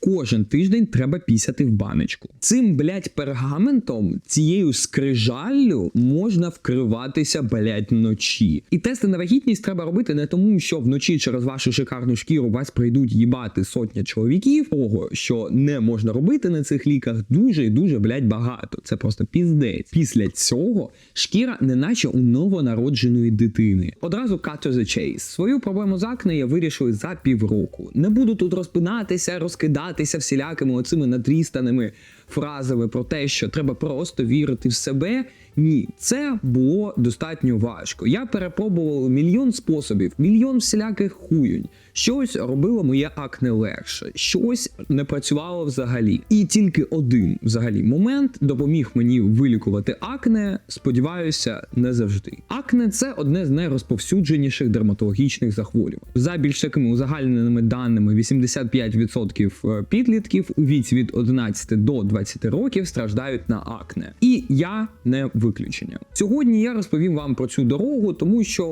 Кожен тиждень треба пісяти в баночку. Цим, блядь, пергаментом, цією скрижаллю можна вкриватися, блядь, вночі. І тести на вагітність треба робити не тому, що вночі через вашу шикарну шкіру вас прийдуть їбати сотня чоловіків. Того, що не можна робити на цих ліках, дуже і дуже, блядь, багато. Це просто піздець. Після цього шкіра неначе у новонародженої дитини. Одразу cut to the chase. Свою проблему з акне я вирішив за півроку. Не буду тут розпинатися, розкидатися всілякими оцими надрістаними фразами про те, що треба просто вірити в себе. Ні, це було достатньо важко. Я перепробував мільйон способів, мільйон всіляких хуюнь. Щось робило моє акне легше, щось не працювало взагалі. І тільки один взагалі момент допоміг мені вилікувати акне. Сподіваюся, не завжди. Акне це одне з найрозповсюдженіших дерматологічних захворювань. За більш такими узагальненими даними, 85% підлітків у віці від 11 до 20 років страждають на акне. І я не виключення. Сьогодні я розповім вам про цю дорогу, тому що,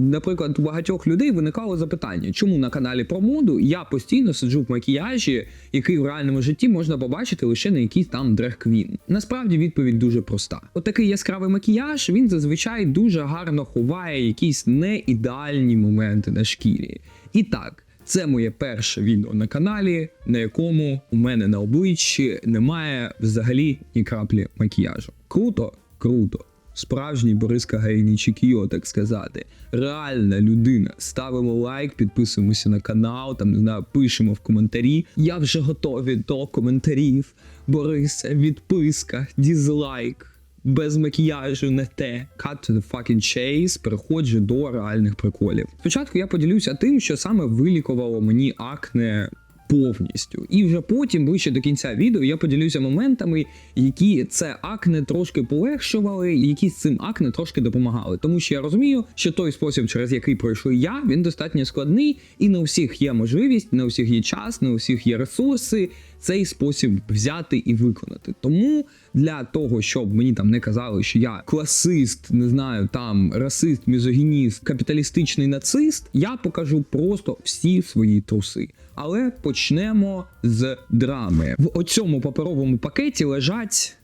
наприклад, у багатьох людей виникало запитання, чому на каналі про моду я постійно сиджу в макіяжі, який в реальному житті можна побачити лише на якийсь там дрег-квін. Насправді відповідь дуже проста. Отакий яскравий макіяж він зазвичай дуже гарно ховає якісь неідеальні моменти на шкірі. І так. Це моє перше відео на каналі, на якому у мене на обличчі немає взагалі ні краплі макіяжу. Круто, круто. Справжній Борис Кагаїнічі Кіо, так сказати. Реальна людина. Ставимо лайк, підписуємося на канал, там не знаю, пишемо в коментарі. Я вже готовий до коментарів. Борисе, відписка, дізлайк. Без макіяжу не те. Cut to the fucking chase, переходжу до реальних приколів. Спочатку я поділюся тим, що саме вилікувало мені акне повністю. І вже потім, ближче до кінця відео, я поділюся моментами, які це акне трошки полегшували, які з цим акне трошки допомагали. Тому що я розумію, що той спосіб, через який пройшов я, він достатньо складний, і не у всіх є можливість, не у всіх є час, не у всіх є ресурси. Цей спосіб взяти і виконати. Тому для того, щоб мені там не казали, що я класист, не знаю, там расист, мізогініст, капіталістичний нацист, я покажу просто всі свої труси. Але почнемо з драми. В оцьому паперовому пакеті лежать.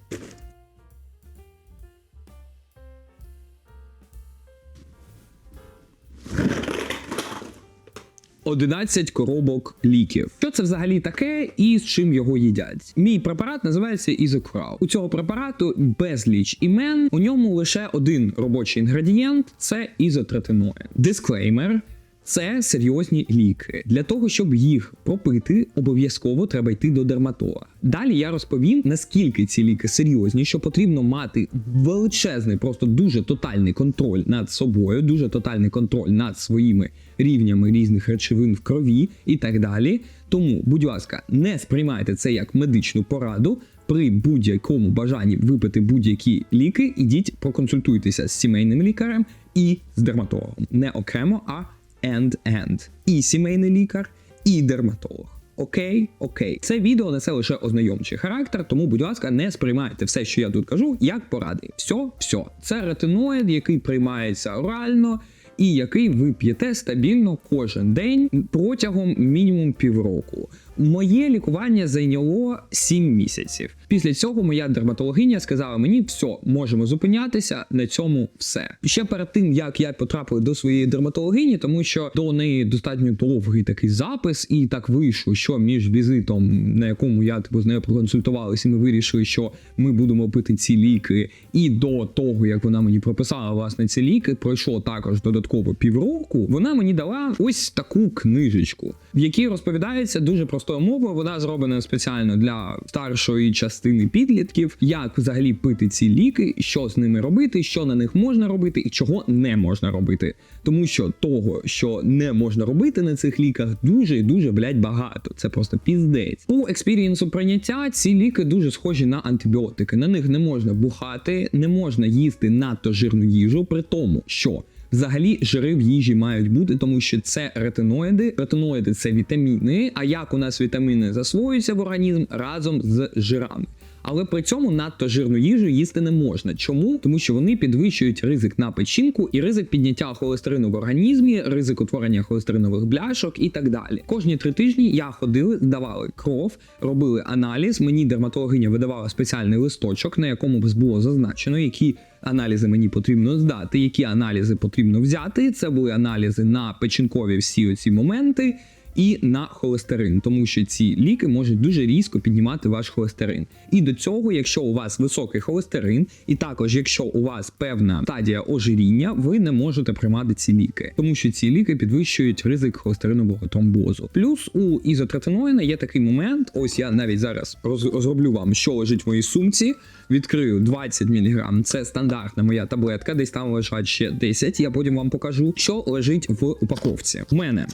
«11 коробок ліків. Що це взагалі таке і з чим його їдять? Мій препарат називається Ізокрал. У цього препарату безліч імен. У ньому лише один робочий інгредієнт це ізотретиноїд. Дисклеймер. Це серйозні ліки. Для того, щоб їх пропити, обов'язково треба йти до дерматолога. Далі я розповім, наскільки ці ліки серйозні, що потрібно мати величезний, просто дуже тотальний контроль над собою, дуже тотальний контроль над своїми рівнями різних речовин в крові і так далі. Тому, будь ласка, не сприймайте це як медичну пораду. При будь-якому бажанні випити будь-які ліки, ідіть проконсультуйтеся з сімейним лікарем і з дерматологом. Не окремо, а end-end. І сімейний лікар, і дерматолог. Окей, окей, це відео несе лише ознайомчий характер, тому, будь ласка, не сприймайте все, що я тут кажу, як поради. Все, все. Це ретиноїд, який приймається орально. І який ви п'єте стабільно кожен день протягом мінімум півроку. Моє лікування зайняло 7 місяців. Після цього моя дерматологиня сказала мені, все, можемо зупинятися, на цьому все. Ще перед тим як я потрапив до своєї дерматологині, тому що до неї достатньо довгий такий запис, і так вийшло, що між візитом, на якому я типу з нею проконсультувалися, ми вирішили, що ми будемо пити ці ліки, і до того як вона мені прописала власне ці ліки, пройшло також додатково півроку. Вона мені дала ось таку книжечку, в якій розповідається дуже простою мовою. Вона зроблена спеціально для старшої частини підлітків, як взагалі пити ці ліки, що з ними робити, що на них можна робити і чого не можна робити. Тому що того, що не можна робити на цих ліках, дуже і дуже блядь, багато. Це просто піздець. По експірієнсу прийняття ці ліки дуже схожі на антибіотики. На них не можна бухати, не можна їсти надто жирну їжу, при тому, що. Взагалі, жири в їжі мають бути, тому що це ретиноїди. Ретиноїди це вітаміни. А як у нас вітаміни засвоюються в організм разом з жирами? Але при цьому надто жирну їжу їсти не можна. Чому? Тому що вони підвищують ризик на печінку і ризик підняття холестерину в організмі, ризик утворення холестеринових бляшок і так далі. Кожні три тижні я ходили, здавали кров, робили аналіз. Мені дерматологиня видавала спеціальний листочок, на якому б було зазначено, які аналізи мені потрібно здати, які аналізи потрібно взяти. Це були аналізи на печінкові всі оці моменти. І на холестерин, тому що ці ліки можуть дуже різко піднімати ваш холестерин. І до цього, якщо у вас високий холестерин, і також якщо у вас певна стадія ожиріння, ви не можете приймати ці ліки, тому що ці ліки підвищують ризик холестеринового тромбозу. Плюс у ізотретиноїна є такий момент. Ось я навіть зараз роз- розроблю вам, що лежить в моїй сумці. Відкрию 20 мг. Це стандартна моя таблетка, десь там лежать ще 10. Я потім вам покажу, що лежить в упаковці. У мене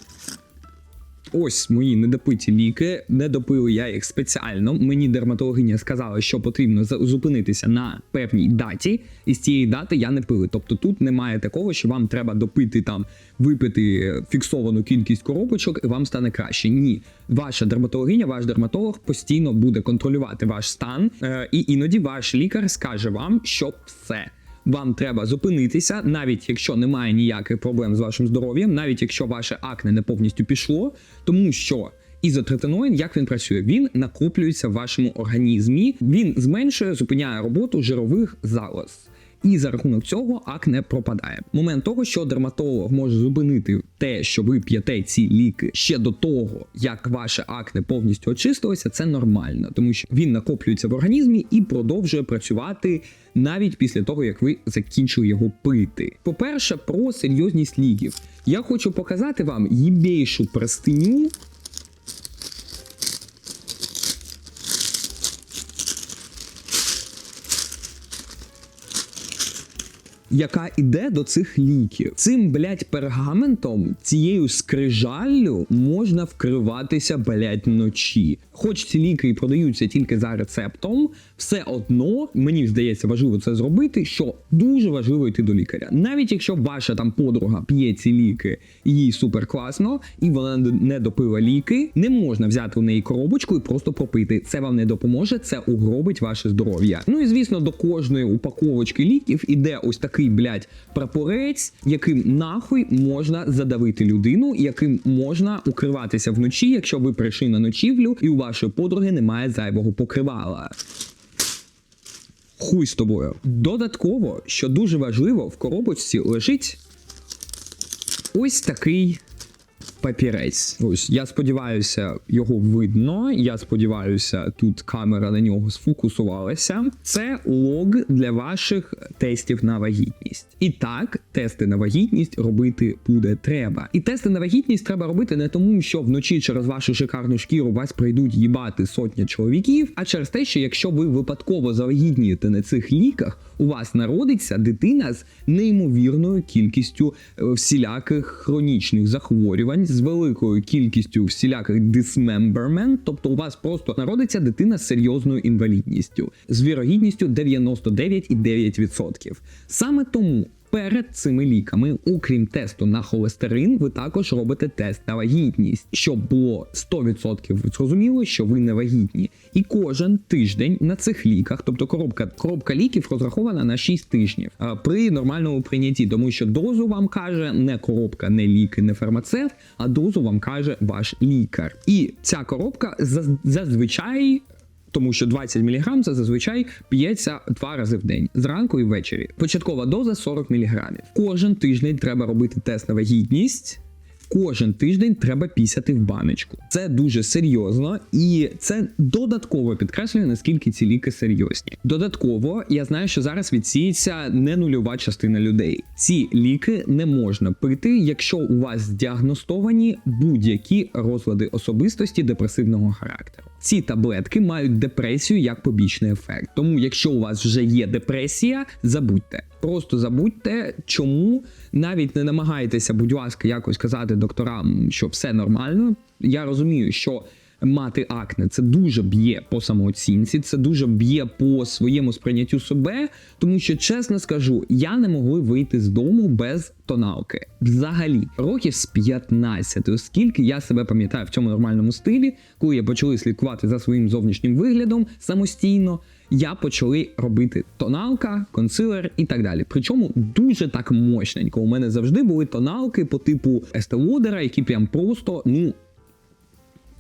Ось мої недопиті ліки. Не допили я їх спеціально. Мені дерматологиня сказала, що потрібно зупинитися на певній даті, і з цієї дати я не пили. Тобто тут немає такого, що вам треба допити там, випити фіксовану кількість коробочок, і вам стане краще. Ні, ваша дерматологиня, ваш дерматолог постійно буде контролювати ваш стан, е, і іноді ваш лікар скаже вам, що все вам треба зупинитися, навіть якщо немає ніяких проблем з вашим здоров'ям, навіть якщо ваше акне не повністю пішло, тому що. Ізотретиноїн, як він працює? Він накоплюється в вашому організмі, він зменшує, зупиняє роботу жирових залоз. І за рахунок цього акне пропадає. Момент того, що дерматолог може зупинити те, що ви п'єте ці ліки ще до того, як ваше акне повністю очистилося, це нормально, тому що він накоплюється в організмі і продовжує працювати навіть після того, як ви закінчили його пити. По-перше, про серйозність ліків. Я хочу показати вам їбейшу простиню. Яка іде до цих ліків. Цим, блядь, пергаментом, цією скрижаллю можна вкриватися, блядь, вночі. Хоч ці ліки і продаються тільки за рецептом, все одно мені здається важливо це зробити, що дуже важливо йти до лікаря. Навіть якщо ваша там подруга п'є ці ліки, їй супер класно, і вона не допила ліки, не можна взяти у неї коробочку і просто попити. Це вам не допоможе, це угробить ваше здоров'я. Ну і звісно, до кожної упаковочки ліків іде ось такий блядь, прапорець, яким нахуй можна задавити людину, яким можна укриватися вночі, якщо ви прийшли на ночівлю і у вашої подруги немає зайвого покривала. Хуй з тобою. Додатково, що дуже важливо, в коробочці лежить ось такий папірець. Ось я сподіваюся, його видно. Я сподіваюся, тут камера на нього сфокусувалася. Це лог для ваших тестів на вагітність. І так, тести на вагітність робити буде треба. І тести на вагітність треба робити не тому, що вночі через вашу шикарну шкіру вас прийдуть їбати сотня чоловіків, а через те, що якщо ви випадково завагітнієте на цих ліках, у вас народиться дитина з неймовірною кількістю е, всіляких хронічних захворювань, з великою кількістю всіляких dismemberment, тобто у вас просто народиться дитина з серйозною інвалідністю, з вірогідністю 99,9%. Саме тому. Перед цими ліками, окрім тесту на холестерин, ви також робите тест на вагітність, щоб було 100% зрозуміло, що ви не вагітні. І кожен тиждень на цих ліках, тобто коробка коробка ліків розрахована на 6 тижнів при нормальному прийнятті, тому що дозу вам каже не коробка, не ліки, не фармацевт, а дозу вам каже ваш лікар. І ця коробка заз- зазвичай тому що 20 мг це зазвичай п'ється два рази в день зранку і ввечері. Початкова доза 40 мг. Кожен тиждень треба робити тест на вагітність. Кожен тиждень треба пісяти в баночку. Це дуже серйозно, і це додатково підкреслює, наскільки ці ліки серйозні. Додатково, я знаю, що зараз відсіється не нульова частина людей. Ці ліки не можна пити, якщо у вас діагностовані будь-які розлади особистості депресивного характеру. Ці таблетки мають депресію як побічний ефект. Тому, якщо у вас вже є депресія, забудьте. Просто забудьте, чому навіть не намагайтеся, будь ласка, якось казати докторам, що все нормально. Я розумію, що мати акне це дуже б'є по самооцінці, це дуже б'є по своєму сприйняттю себе. Тому що, чесно скажу, я не могли вийти з дому без тоналки. Взагалі, років з 15, оскільки я себе пам'ятаю в цьому нормальному стилі, коли я почали слідкувати за своїм зовнішнім виглядом самостійно. Я почали робити тоналка, консилер і так далі. Причому дуже так мощненько. У мене завжди були тоналки по типу Estee які прям просто, ну.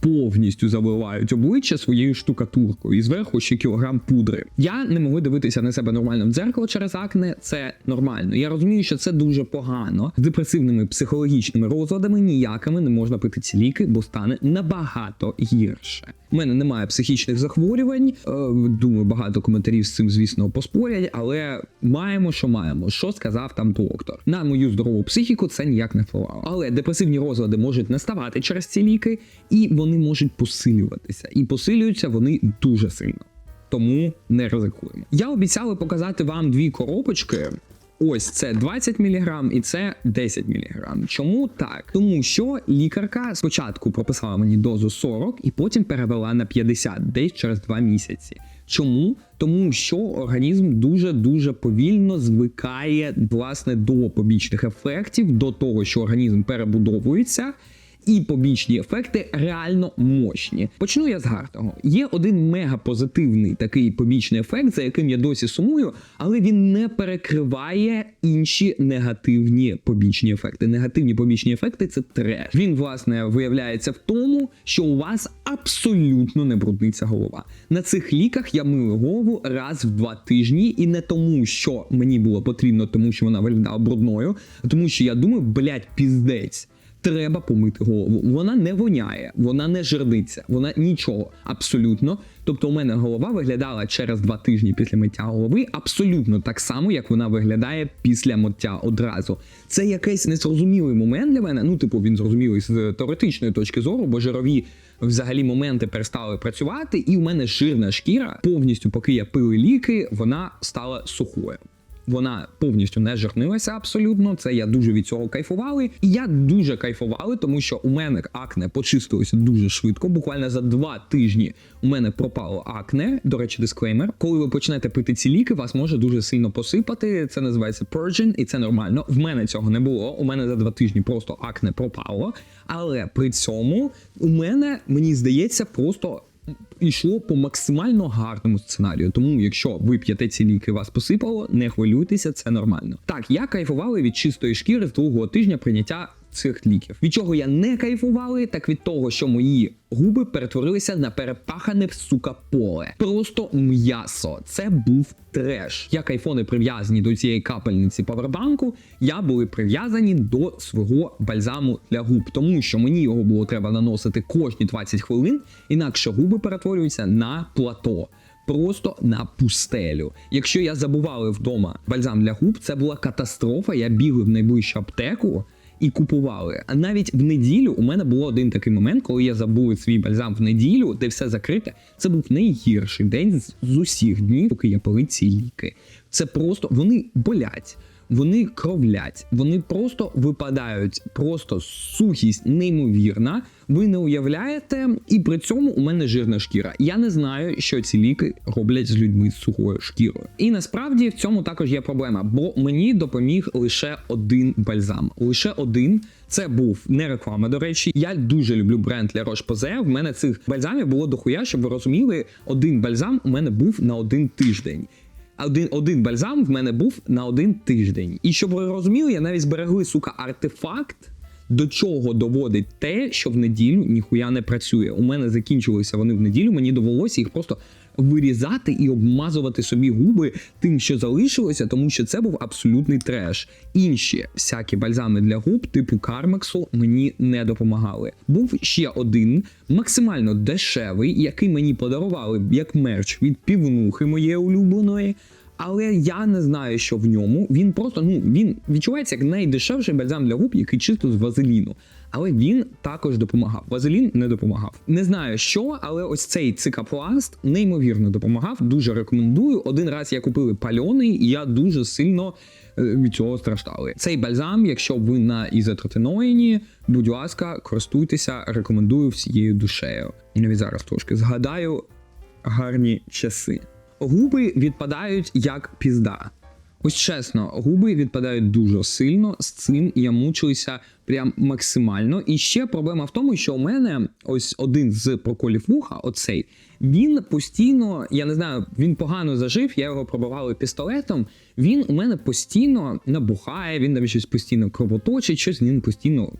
Повністю заливають обличчя своєю штукатуркою і зверху ще кілограм пудри. Я не можу дивитися на себе нормально в дзеркало через акне. Це нормально. Я розумію, що це дуже погано. З депресивними психологічними розладами ніякими не можна пити ці ліки, бо стане набагато гірше. У мене немає психічних захворювань. Е, думаю, багато коментарів з цим, звісно, поспорять, але маємо, що маємо. Що сказав там доктор? На мою здорову психіку це ніяк не впливало. Але депресивні розлади можуть не ставати через ці ліки, і вони можуть посилюватися. І посилюються вони дуже сильно. Тому не ризикуємо. Я обіцяла показати вам дві коробочки. Ось це 20 мг і це 10 мг. Чому так? Тому що лікарка спочатку прописала мені дозу 40 і потім перевела на 50 десь через 2 місяці. Чому? Тому що організм дуже дуже повільно звикає власне до побічних ефектів, до того, що організм перебудовується. І побічні ефекти реально мощні. Почну я з гарного. Є один мегапозитивний такий побічний ефект, за яким я досі сумую, але він не перекриває інші негативні побічні ефекти. Негативні побічні ефекти це треш. Він, власне, виявляється в тому, що у вас абсолютно не брудниться голова. На цих ліках я мию голову раз в два тижні, і не тому, що мені було потрібно, тому що вона виглядала брудною, а тому що я думаю, блядь, піздець. Треба помити голову. Вона не воняє, вона не жердиться, вона нічого абсолютно. Тобто, у мене голова виглядала через два тижні після миття голови, абсолютно так само, як вона виглядає після миття одразу. Це якийсь незрозумілий момент для мене. Ну, типу, він зрозумілий з теоретичної точки зору, бо жирові взагалі моменти перестали працювати, і у мене жирна шкіра повністю, поки я пив ліки, вона стала сухою. Вона повністю не жирнилася абсолютно. Це я дуже від цього кайфували. І я дуже кайфували, тому що у мене акне почистилося дуже швидко. Буквально за два тижні у мене пропало акне. До речі, дисклеймер. Коли ви почнете пити ці ліки, вас може дуже сильно посипати. Це називається purging, і це нормально. В мене цього не було. У мене за два тижні просто акне пропало. Але при цьому у мене мені здається просто йшло по максимально гарному сценарію. Тому, якщо ви п'єте ці ліки, вас посипало, не хвилюйтеся, це нормально. Так, я кайфувала від чистої шкіри з другого тижня прийняття цих ліків. Від чого я не кайфували, так від того, що мої губи перетворилися на перепахане сука поле. Просто м'ясо. Це був треш. Як айфони прив'язані до цієї капельниці павербанку, я були прив'язані до свого бальзаму для губ, тому що мені його було треба наносити кожні 20 хвилин, інакше губи перетворюються на плато. Просто на пустелю. Якщо я забували вдома бальзам для губ, це була катастрофа. Я бігав в найближчу аптеку і купували. А навіть в неділю у мене було один такий момент, коли я забув свій бальзам в неділю, де все закрите. Це був найгірший день з, усіх днів, поки я пили ці ліки. Це просто вони болять. Вони кровлять, вони просто випадають, просто сухість неймовірна. Ви не уявляєте, і при цьому у мене жирна шкіра. Я не знаю, що ці ліки роблять з людьми з сухою шкірою. І насправді в цьому також є проблема, бо мені допоміг лише один бальзам. Лише один. Це був не реклама. До речі, я дуже люблю бренд La Roche-Posay. В мене цих бальзамів було дохуя, щоб ви розуміли, один бальзам у мене був на один тиждень один один бальзам в мене був на один тиждень. І щоб ви розуміли, я навіть зберегли, сука, артефакт. До чого доводить те, що в неділю ніхуя не працює. У мене закінчилися вони в неділю, мені довелося їх просто вирізати і обмазувати собі губи тим, що залишилося, тому що це був абсолютний треш. Інші всякі бальзами для губ, типу Кармексу, мені не допомагали. Був ще один максимально дешевий, який мені подарували як мерч від півнухи моєї улюбленої. Але я не знаю, що в ньому. Він просто ну він відчувається як найдешевший бальзам для губ, який чисто з вазеліну але він також допомагав. Вазелін не допомагав. Не знаю що, але ось цей цикапласт неймовірно допомагав. Дуже рекомендую. Один раз я купив пальоний, і я дуже сильно е, від цього страждали. Цей бальзам, якщо ви на ізотретиноїні, будь ласка, користуйтеся, рекомендую всією душею. І навіть зараз трошки згадаю гарні часи. Губи відпадають як пізда. Ось чесно, губи відпадають дуже сильно. З цим я мучився прям максимально. І ще проблема в тому, що у мене ось один з проколів вуха, оцей, Він постійно, я не знаю, він погано зажив, я його пробивали пістолетом. Він у мене постійно набухає, він там щось постійно кровоточить, щось ним постійно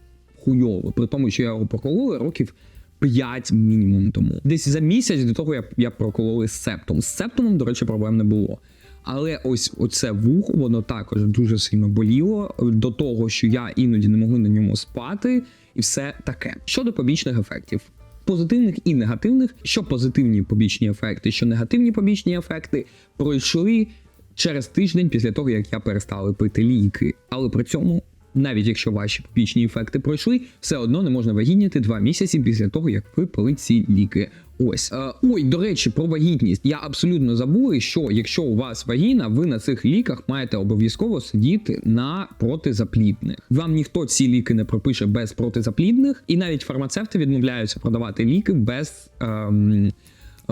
хуйово. При тому, що я його прокололи років 5 мінімум тому. Десь за місяць до того я, я прокололи з септом. З септумом, до речі, проблем не було. Але ось оце вухо, воно також дуже сильно боліло до того, що я іноді не могли на ньому спати, і все таке. Щодо побічних ефектів. Позитивних і негативних, що позитивні побічні ефекти, що негативні побічні ефекти пройшли через тиждень після того, як я перестала пити ліки. Але при цьому, навіть якщо ваші побічні ефекти пройшли, все одно не можна вагітніти два місяці після того, як ви пили ці ліки. Ось Е, ой, до речі, про вагітність. Я абсолютно забув, що якщо у вас вагіна, ви на цих ліках маєте обов'язково сидіти на протизаплідних. Вам ніхто ці ліки не пропише без протизаплідних, і навіть фармацевти відмовляються продавати ліки без. Ем,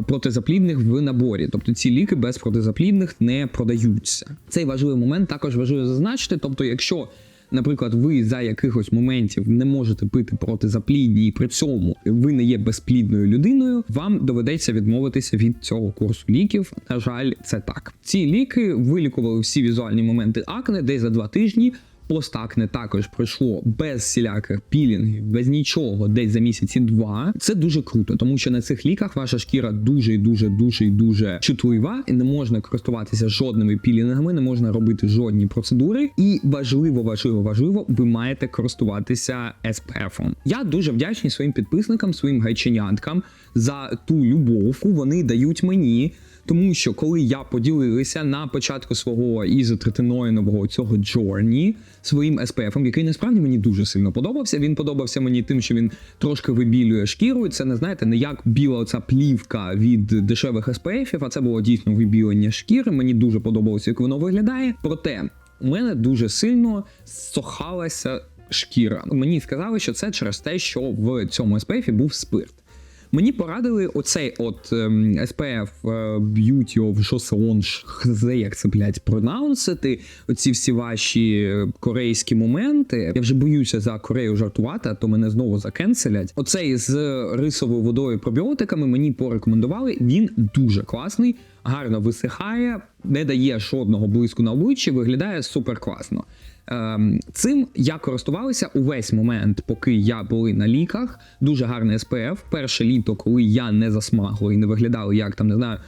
Протизаплідних в наборі, тобто ці ліки без протизаплідних не продаються. Цей важливий момент також важливо зазначити. Тобто, якщо, наприклад, ви за якихось моментів не можете пити протизаплідні, і при цьому ви не є безплідною людиною, вам доведеться відмовитися від цього курсу ліків. На жаль, це так. Ці ліки вилікували всі візуальні моменти акне десь за два тижні. Постакне також пройшло без всіляких пілінгів, без нічого, десь за місяці два. Це дуже круто, тому що на цих ліках ваша шкіра дуже дуже дуже дуже чутлива, і не можна користуватися жодними пілінгами, не можна робити жодні процедури. І важливо, важливо, важливо, ви маєте користуватися SPF-ом. Я дуже вдячний своїм підписникам, своїм гайченяткам за ту любов, яку вони дають мені. Тому що коли я поділився на початку свого ізотретиноїнового цього Journey своїм SPF, який насправді мені дуже сильно подобався. Він подобався мені тим, що він трошки вибілює шкіру. Це не знаєте, не як біла оця плівка від дешевих SPF, а це було дійсно вибілення шкіри. Мені дуже подобалося, як воно виглядає. Проте у мене дуже сильно сохалася шкіра. Мені сказали, що це через те, що в цьому SPF був спирт. Мені порадили оцей от ем, SPF е, Beauty of Joseon, хз, як це, блядь, пронаунсити, оці всі ваші е, корейські моменти. Я вже боюся за Корею жартувати, а то мене знову закенселять. Оцей з рисовою водою пробіотиками мені порекомендували. Він дуже класний, гарно висихає, не дає жодного блиску на обличчі, виглядає супер класно. Ем, Цим я користувалася увесь момент, поки я були на ліках. Дуже гарний СПФ. Перше літо, коли я не засмагла і не виглядала, як там не знаю.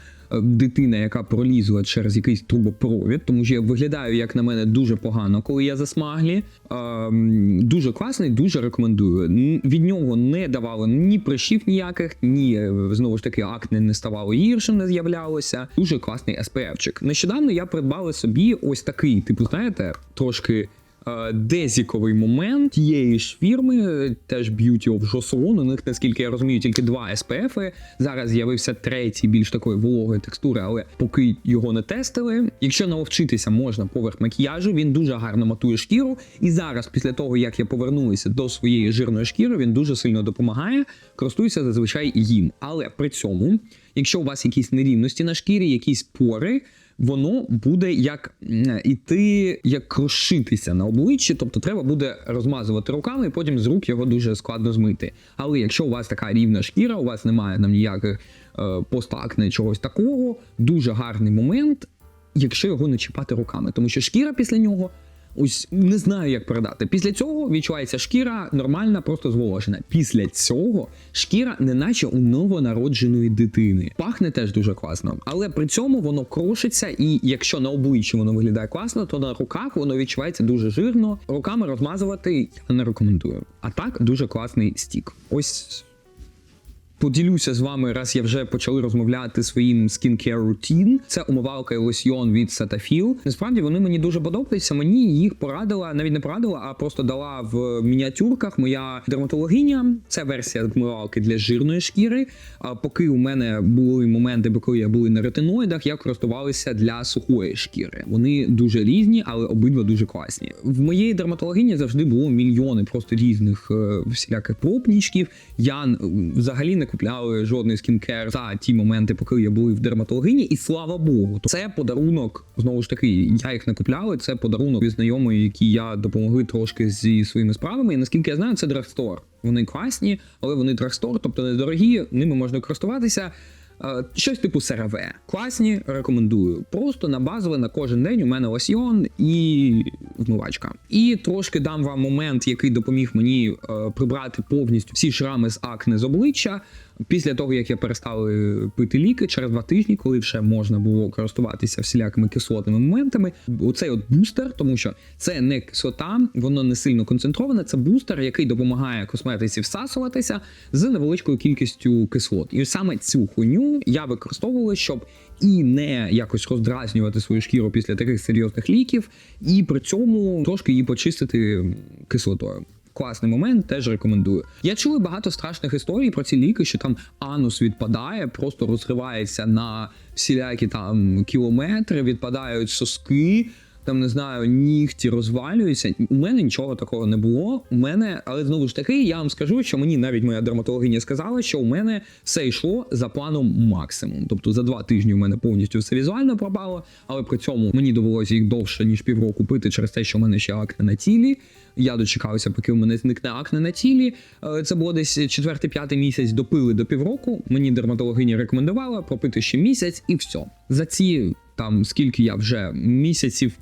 Дитина, яка пролізла через якийсь трубопровід, тому що я виглядаю, як на мене, дуже погано, коли я засмаглі. Дуже класний, дуже рекомендую. Від нього не давало ні прищів ніяких, ні е, знову ж таки акне не ставало гіршим, не з'являлося. Дуже класний SPF-чик. Нещодавно я придбала собі ось такий, типу, знаєте, трошки дезіковий момент тієї ж фірми, е, теж Beauty of Joseon. У них, наскільки я розумію, тільки два SPF. Зараз з'явився третій, більш такої вологої текстури, але поки його не тестили. Якщо навчитися можна поверх макіяжу, він дуже гарно матує шкіру. І зараз, після того як я повернулася до своєї жирної шкіри, він дуже сильно допомагає. Користуюся зазвичай їм. Але при цьому, якщо у вас якісь нерівності на шкірі, якісь пори воно буде як іти, як крошитися на обличчі, тобто треба буде розмазувати руками, і потім з рук його дуже складно змити. Але якщо у вас така рівна шкіра, у вас немає там ніяких е, постакне чогось такого, дуже гарний момент, якщо його не чіпати руками, тому що шкіра після нього. Ось не знаю, як передати. Після цього відчувається шкіра нормальна, просто зволожена. Після цього шкіра, неначе у новонародженої дитини. Пахне теж дуже класно, але при цьому воно крошиться, і якщо на обличчі воно виглядає класно, то на руках воно відчувається дуже жирно. Руками розмазувати я не рекомендую. А так дуже класний стік. Ось поділюся з вами, раз я вже почали розмовляти своїм skincare routine. Це умивалка і лосьйон від Cetaphil. Насправді вони мені дуже подобаються. Мені їх порадила, навіть не порадила, а просто дала в мініатюрках моя дерматологиня. Це версія умивалки для жирної шкіри. А поки у мене були моменти, коли я були на ретиноїдах, я користувалася для сухої шкіри. Вони дуже різні, але обидва дуже класні. В моєї дерматологині завжди було мільйони просто різних е, всіляких пробнічків. Я взагалі не купляли жодний скінкер за ті моменти, поки я були в дерматологині, і слава Богу, це подарунок. Знову ж таки, я їх не купляли. Це подарунок від знайомої, які я допомогли трошки зі своїми справами. І наскільки я знаю, це драгстор. Вони класні, але вони драгстор, тобто недорогі, ними можна користуватися. Е, Щось типу СРВ. Класні, рекомендую. Просто на базове на кожен день у мене лосьйон і вмивачка. І трошки дам вам момент, який допоміг мені е, прибрати повністю всі шрами з акне з обличчя. Після того, як я перестав е, пити ліки через два тижні, коли вже можна було користуватися всілякими кислотними моментами, оцей от бустер, тому що це не кислота, воно не сильно концентроване. Це бустер, який допомагає косметиці всасуватися з невеличкою кількістю кислот. І саме цю хуйню я використовував, щоб і не якось роздразнювати свою шкіру після таких серйозних ліків, і при цьому трошки її почистити кислотою. Класний момент, теж рекомендую. Я чую багато страшних історій про ці ліки, що там анус відпадає, просто розривається на всілякі там кілометри, відпадають соски. Там не знаю, нігті розвалюються. У мене нічого такого не було. У мене, але знову ж таки, я вам скажу, що мені навіть моя дерматологиня сказала, що у мене все йшло за планом максимум. Тобто за два тижні у мене повністю все візуально пропало, але при цьому мені довелося їх довше ніж півроку пити через те, що в мене ще акне на тілі. Я дочекався, поки у мене зникне акне на тілі. Е, Це було десь четвертий-п'ятий місяць допили до півроку. Мені дерматологиня рекомендувала пропити ще місяць і все. За ці там скільки я вже місяців.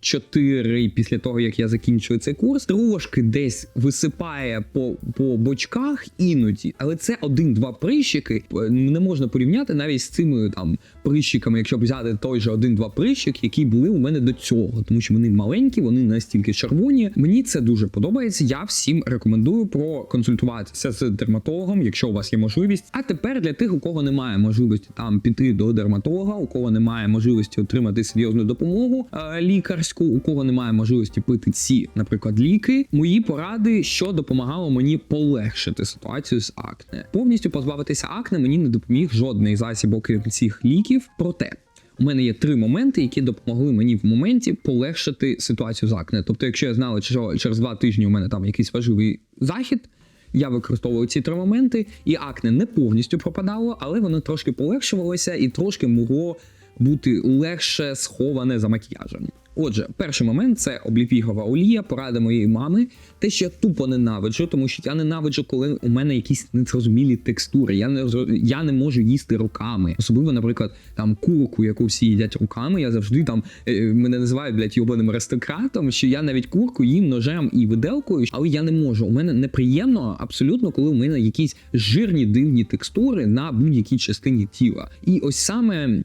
Чотири після того, як я закінчую цей курс, трошки десь висипає по, по бочках іноді, але це один-два прищики. Е, Не можна порівняти навіть з цими там прищиками, якщо взяти той же один-два прищик, які були у мене до цього, тому що вони маленькі, вони настільки червоні. Мені це дуже подобається. Я всім рекомендую проконсультуватися з дерматологом, якщо у вас є можливість. А тепер для тих, у кого немає можливості там піти до дерматолога, у кого немає можливості отримати серйозну допомогу е, лікарську, у кого немає можливості пити ці, наприклад, ліки. Мої поради, що допомагало мені полегшити ситуацію з акне. Повністю позбавитися акне мені не допоміг жодний засіб, окрім цих ліків. Проте. У мене є три моменти, які допомогли мені в моменті полегшити ситуацію з акне. Тобто, якщо я знала, що через два тижні у мене там якийсь важливий захід, я використовував ці три моменти, і акне не повністю пропадало, але воно трошки полегшувалося і трошки могло бути легше сховане за макіяжем. Отже, перший момент це обліпігова олія, порада моєї мами. Те, що я тупо ненавиджу, тому що я ненавиджу, коли у мене якісь незрозумілі текстури. Я не я не можу їсти руками. Особливо, наприклад, там курку, яку всі їдять руками. Я завжди там е, мене називають блядь, йобаним аристократом. Що я навіть курку їм ножем і виделкою, але я не можу. У мене неприємно абсолютно, коли у мене якісь жирні дивні текстури на будь-якій частині тіла. І ось саме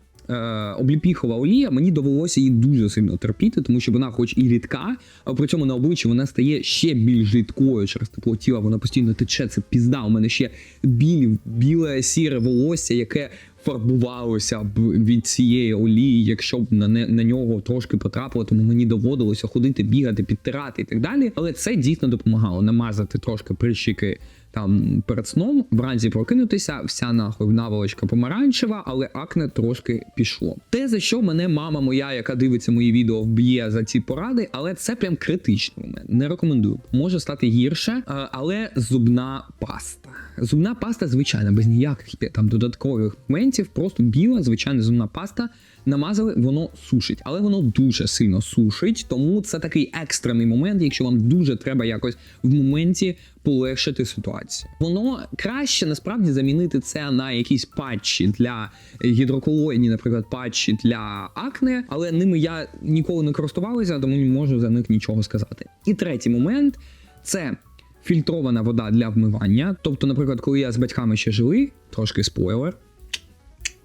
обліпіхова олія, мені довелося її дуже сильно терпіти, тому що вона, хоч і рідка, а при цьому на обличчі вона стає ще більш рідкою через тепло тіла. Вона постійно тече. Це пізда. У мене ще білі, біле сіре волосся, яке фарбувалося б від цієї олії, якщо б на, не, на нього трошки потрапило, тому мені доводилося ходити, бігати, підтирати і так далі. Але це дійсно допомагало намазати трошки прищики там перед сном, вранці прокинутися, вся нахуй наволочка помаранчева, але акне трошки пішло. Те, за що мене мама моя, яка дивиться мої відео, вб'є за ці поради, але це прям критичний момент. Не рекомендую. Може стати гірше, е, але зубна паста. Зубна паста, звичайно, без ніяких там додаткових моментів, просто біла, звичайна зубна паста. Намазали, воно сушить, але воно дуже сильно сушить, тому це такий екстрений момент, якщо вам дуже треба якось в моменті полегшити ситуацію. Воно краще насправді замінити це на якісь патчі для гідроколоїдні, наприклад, патчі для акне, але ними я ніколи не користувалася, тому не можу за них нічого сказати. І третій момент це. Фільтрована вода для вмивання. Тобто, наприклад, коли я з батьками ще жили, трошки спойлер,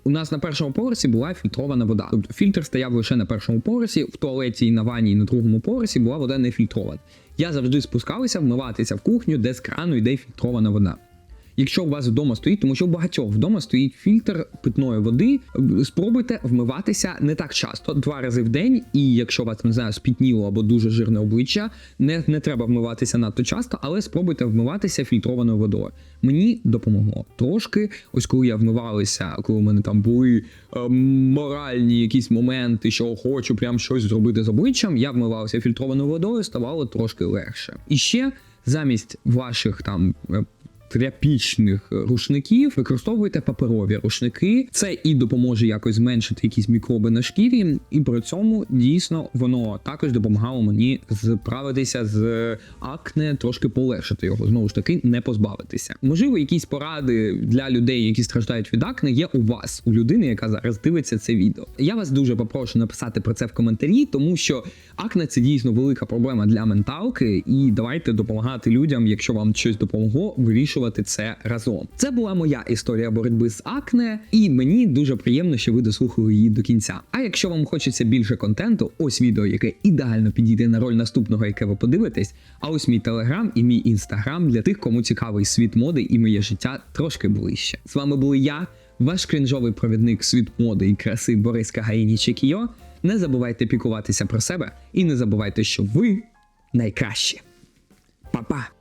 у нас на першому поверсі була фільтрована вода. Тобто фільтр стояв лише на першому поверсі, в туалеті і на ванні і на другому поверсі була вода не фільтрована. Я завжди спускався вмиватися в кухню, де з крану йде фільтрована вода. Якщо у вас вдома стоїть, тому що у багатьох вдома стоїть фільтр питної води, спробуйте вмиватися не так часто, два рази в день. І якщо у вас не знаю, спітніло або дуже жирне обличчя, не, не треба вмиватися надто часто, але спробуйте вмиватися фільтрованою водою. Мені допомогло трошки. Ось коли я вмивалася, коли у мене там були е, моральні якісь моменти, що хочу прям щось зробити з обличчям, я вмивався фільтрованою водою, ставало трошки легше. І ще замість ваших там. Тряпічних рушників, використовуйте паперові рушники. Це і допоможе якось зменшити якісь мікроби на шкірі, і при цьому дійсно воно також допомагало мені справитися з акне, трошки полегшити його. Знову ж таки, не позбавитися. Можливо, якісь поради для людей, які страждають від акне, є у вас, у людини, яка зараз дивиться це відео. Я вас дуже попрошу написати про це в коментарі, тому що акне це дійсно велика проблема для менталки, і давайте допомагати людям, якщо вам щось допомогло, вирішувати це разом. Це була моя історія боротьби з акне, і мені дуже приємно, що ви дослухали її до кінця. А якщо вам хочеться більше контенту, ось відео, яке ідеально підійде на роль наступного, яке ви подивитесь. А ось мій телеграм і мій інстаграм для тих, кому цікавий світ моди і моє життя трошки ближче. З вами були я, ваш крінжовий провідник світ моди і краси Борис Кагаїні Чекіо. Не забувайте пікуватися про себе і не забувайте, що ви найкращі. Па-па!